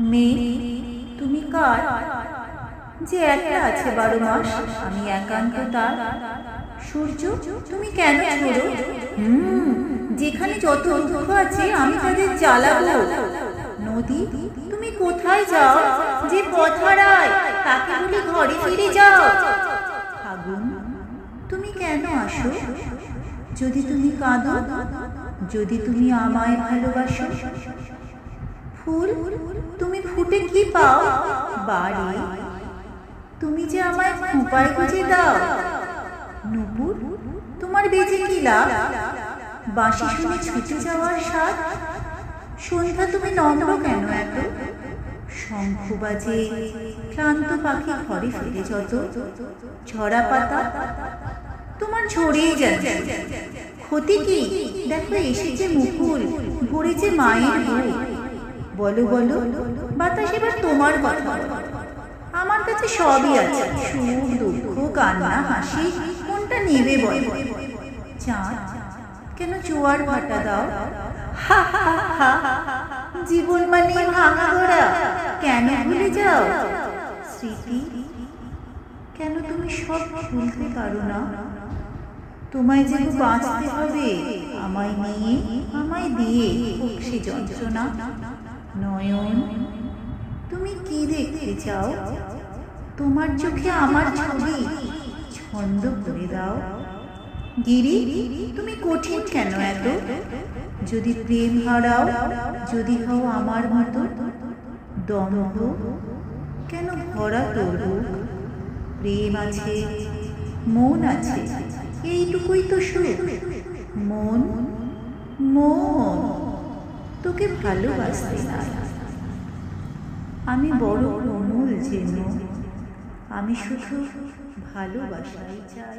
মেয়ে তুমি কার? যে একলা আছে বারো মাস, আমি একান্ত তার। সূর্য, তুমি কেন ছোড়ো? যেখানে যত দুঃখ আছে, আমি তাদের জ্বালাবো। নদী, তুমি কোথায় যাও? যে পথ হারায় তাকে বলি ঘরে ফিরে যাও। আগুন, তুমি কেন আসো? যদি তুমি কাঁদো, যদি তুমি আমায় ভালোবাসো ফুল, তুমি ফুটে কি পাও? বাড়ি। তুমি যে আমায় উপায় গুজে দাও। নুপুর, তোমার বেজে কি লাভ? বাঁশি শুনে ছুটে যাওয়ার স্বাদ? সন্ধ্যা তুমি নম্র কেন এত? শঙ্খ বাজে, ক্লান্ত পাখি ঘরে ফিরে যত। ঝরা পাতা, তোমার ঝরেই যাচ্ছে ক্ষতি কি? দেখো, এসেছে মুকুল, ভরেছে মায়ের বুক বলো বলো বাতাস এবার তোমার কথা। আমার কাছে সবই আছে, সুখ, দুঃখ, কান্না, হাসি কোনটা নেবে বল। চাঁদ কেন জোয়ার ভাটা দাও। জীবন মানে ভাঙা গোড়া কেন ভুলে যাও? স্মৃতি, কেন তুমি সব ভুলতে পারো না? তোমায় যে বাঁচতে হবে, আমায় নিয়ে, আমায় দিয়ে সে যন্ত্রণা। নয়ন, তুমি কি দেখতে চাও? তোমার চোখে আমার ছবি ছন্দ করে দাও। গিরি, তুমি কঠিন কেন এত? যদি প্রেম হারাও, যদি হও আমার মতো, দম্ভ কেন ভরা তোর প্রেম আছে, মন আছে, এইটুকুই তো সুখ। মন মন। তোকে ভালোবাসতে আমি বড় অমূল যেন আমি শুধু ভালোবাসাই চাই।